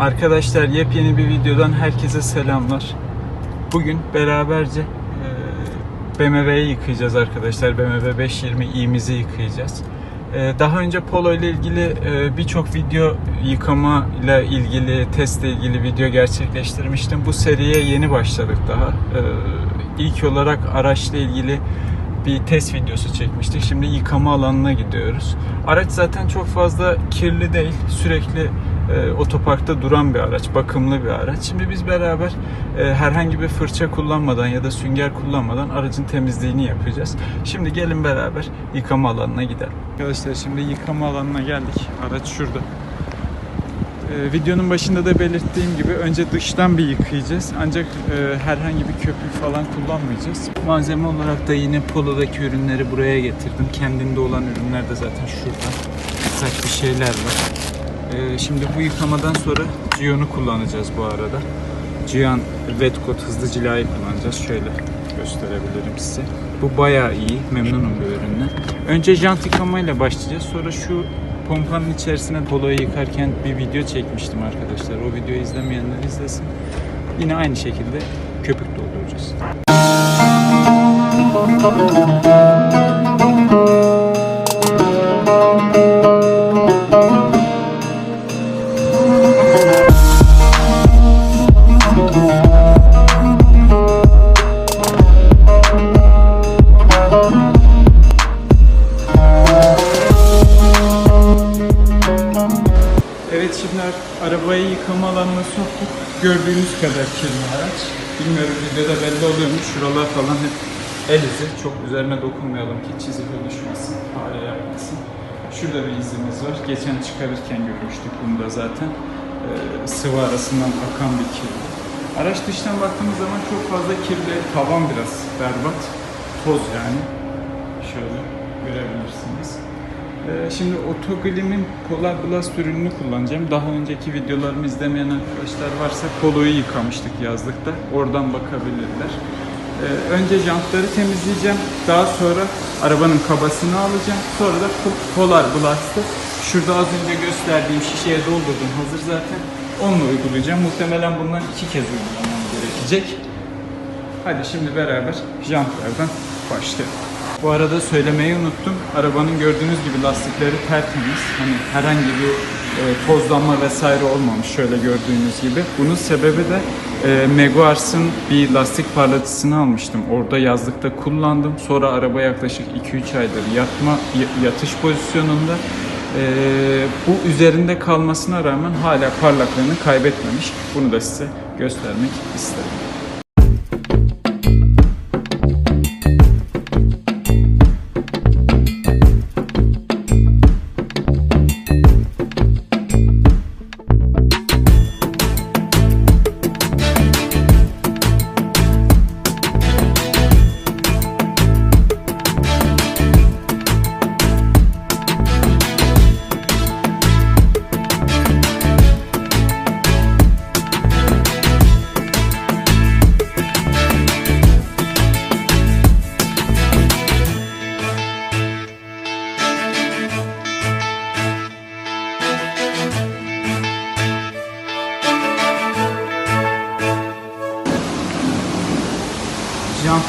Arkadaşlar yepyeni bir videodan herkese selamlar. Bugün beraberce e, BMW'yi yıkayacağız arkadaşlar. BMW 520i'mizi yıkayacağız. E, Daha önce Polo ile ilgili e, birçok video yıkama ile ilgili, testle ilgili video gerçekleştirmiştim. Bu seriye yeni başladık daha. E, İlk olarak araçla ilgili bir test videosu çekmiştik. Şimdi yıkama alanına gidiyoruz. Araç zaten çok fazla kirli değil. Sürekli e, otoparkta duran bir araç, bakımlı bir araç. Şimdi biz beraber e, herhangi bir fırça kullanmadan ya da sünger kullanmadan aracın temizliğini yapacağız. Şimdi gelin beraber yıkama alanına gidelim. Arkadaşlar şimdi yıkama alanına geldik. Araç şurada. Ee, videonun başında da belirttiğim gibi önce dıştan bir yıkayacağız. Ancak e, herhangi bir köpük falan kullanmayacağız. Malzeme olarak da yine Polo'daki ürünleri buraya getirdim. Kendinde olan ürünler de zaten şurada. Ufak bir şeyler var. Ee, şimdi bu yıkamadan sonra Gion'u kullanacağız bu arada. Gian Wet Coat hızlı cilayı kullanacağız. Şöyle gösterebilirim size. Bu bayağı iyi. Memnunum bu üründen. Önce jant yıkamayla başlayacağız. Sonra şu pompanın içerisine poloyu yıkarken bir video çekmiştim arkadaşlar. O videoyu izlemeyenler izlesin. Yine aynı şekilde köpük dolduracağız. Evet şimdi ar- arabayı yıkama alanına soktuk. Gördüğünüz kadar kirli araç. Bilmiyorum videoda belli oluyor mu? Şuralar falan hep el izi. Çok üzerine dokunmayalım ki çizik oluşmasın, fare yapmasın. Şurada bir izimiz var. Geçen çıkarırken görmüştük bunu da zaten. Ee, sıvı arasından akan bir kirli. Araç dıştan baktığımız zaman çok fazla kirli. Tavan biraz berbat. Toz yani. Şöyle görebilirsiniz. Ee, Şimdi Otoglim'in Polar Blast ürününü kullanacağım. Daha önceki videolarımı izlemeyen arkadaşlar varsa Polo'yu yıkamıştık yazlıkta. Oradan bakabilirler. Ee, Önce jantları temizleyeceğim. Daha sonra arabanın kabasını alacağım. Sonra da Po- Polar Blast'ı şurada az önce gösterdiğim şişeye doldurdum. Hazır zaten. Onunla uygulayacağım. Muhtemelen bundan iki kez uygulamam gerekecek. Hadi şimdi beraber jantlardan başlayalım. Bu arada söylemeyi unuttum. Arabanın gördüğünüz gibi lastikleri tertemiz. Hani herhangi bir e, tozlanma vesaire olmamış şöyle gördüğünüz gibi. Bunun sebebi de e, Meguars'ın bir lastik parlatıcısını almıştım. Orada yazlıkta kullandım. Sonra araba yaklaşık 2-3 aydır yatma yatış pozisyonunda. E, bu üzerinde kalmasına rağmen hala parlaklığını kaybetmemiş. Bunu da size göstermek istedim.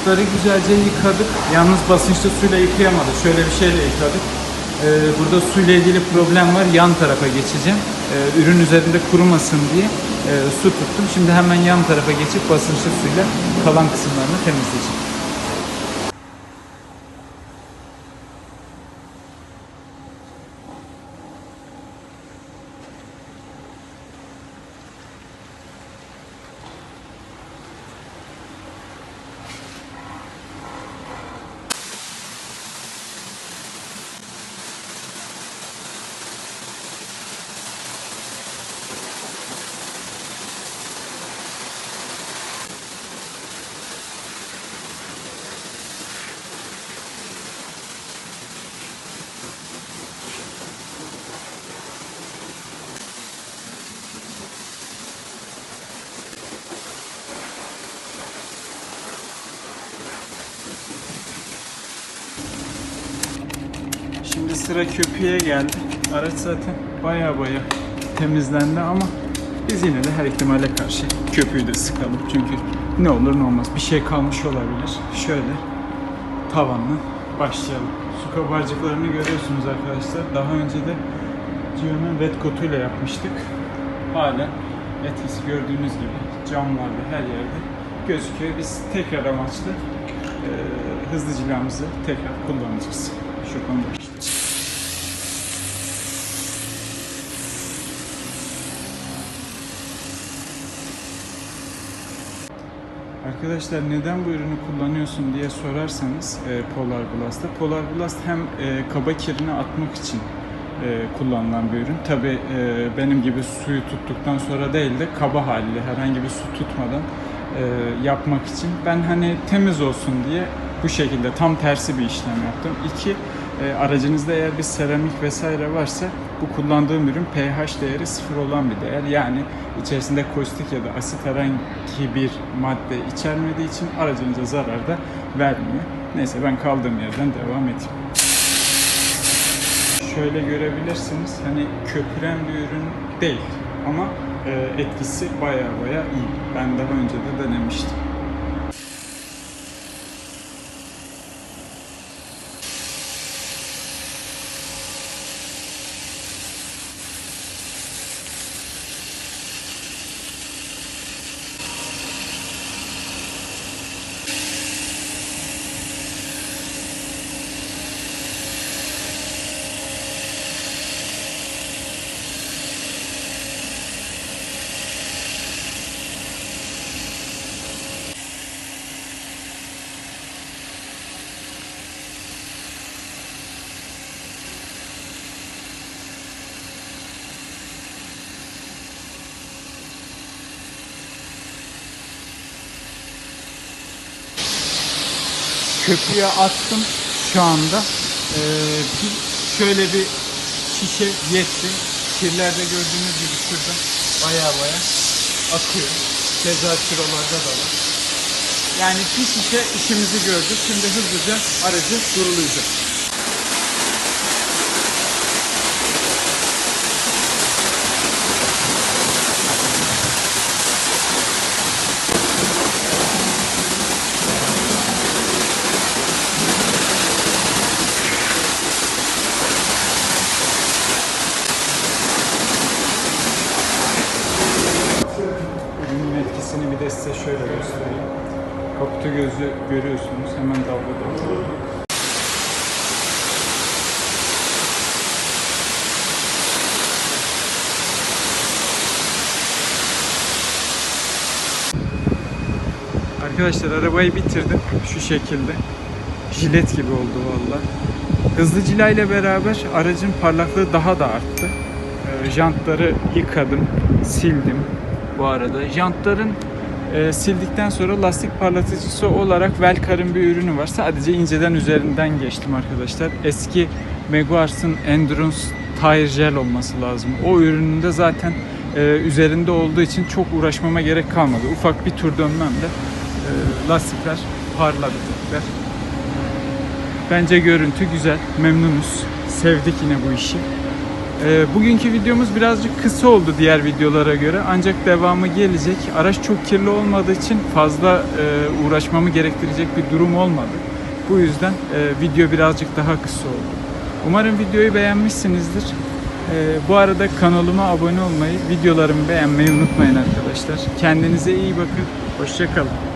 Jantları güzelce yıkadık. Yalnız basınçlı suyla yıkayamadık. Şöyle bir şeyle yıkadık. Ee, burada suyla ilgili problem var. Yan tarafa geçeceğim. Ee, ürün üzerinde kurumasın diye e, su tuttum. Şimdi hemen yan tarafa geçip basınçlı suyla kalan kısımlarını temizleyeceğim. Şimdi sıra köpüğe geldi. Araç zaten baya baya temizlendi ama Biz yine de her ihtimale karşı köpüğü de sıkalım. Çünkü ne olur ne olmaz bir şey kalmış olabilir. Şöyle tavanla başlayalım. Su kabarcıklarını görüyorsunuz arkadaşlar. Daha önce de Gio'nun red kotuyla yapmıştık. Hala etkisi gördüğünüz gibi camlarda her yerde gözüküyor. Biz tekrar amaçlı e, hızlı cilamızı tekrar kullanacağız. Şu konuda. Arkadaşlar neden bu ürünü kullanıyorsun diye sorarsanız e, Polar Blast'ta. Polar Blast hem e, kaba kirini atmak için e, kullanılan bir ürün. Tabi benim gibi suyu tuttuktan sonra değil de kaba haliyle herhangi bir su tutmadan e, yapmak için. Ben hani temiz olsun diye bu şekilde tam tersi bir işlem yaptım. İki, e, aracınızda eğer bir seramik vesaire varsa bu kullandığım ürün pH değeri sıfır olan bir değer. Yani içerisinde kaustik ya da asit herhangi bir madde içermediği için aracınıza zarar da vermiyor. Neyse ben kaldığım yerden devam edeyim. Şöyle görebilirsiniz hani köpüren bir ürün değil ama e, etkisi baya baya iyi. Ben daha önce de denemiştim. Köpüğe attım şu anda. Ee, bir, şöyle bir şişe yetti. Kirlerde gördüğünüz gibi şurada baya baya akıyor. Keza şuralarda da var. Yani bir şişe işimizi gördü. Şimdi hızlıca aracı durulayacak. De size şöyle göstereyim. Kaputu gözü görüyorsunuz. Hemen dalga. Arkadaşlar arabayı bitirdim şu şekilde. Jilet gibi oldu valla. Hızlı cila ile beraber aracın parlaklığı daha da arttı. Ee, jantları yıkadım, sildim bu arada. Jantların e, sildikten sonra lastik parlatıcısı olarak Velcar'ın bir ürünü var. Sadece inceden üzerinden geçtim arkadaşlar. Eski Meguars'ın Endurance Tire Gel olması lazım. O ürününde zaten e, üzerinde olduğu için çok uğraşmama gerek kalmadı. Ufak bir tur dönmemle e, lastikler parladı. Bence görüntü güzel. Memnunuz. Sevdik yine bu işi. Ee, bugünkü videomuz birazcık kısa oldu diğer videolara göre. Ancak devamı gelecek. Araç çok kirli olmadığı için fazla e, uğraşmamı gerektirecek bir durum olmadı. Bu yüzden e, video birazcık daha kısa oldu. Umarım videoyu beğenmişsinizdir. E, bu arada kanalıma abone olmayı, videolarımı beğenmeyi unutmayın arkadaşlar. Kendinize iyi bakın. Hoşçakalın.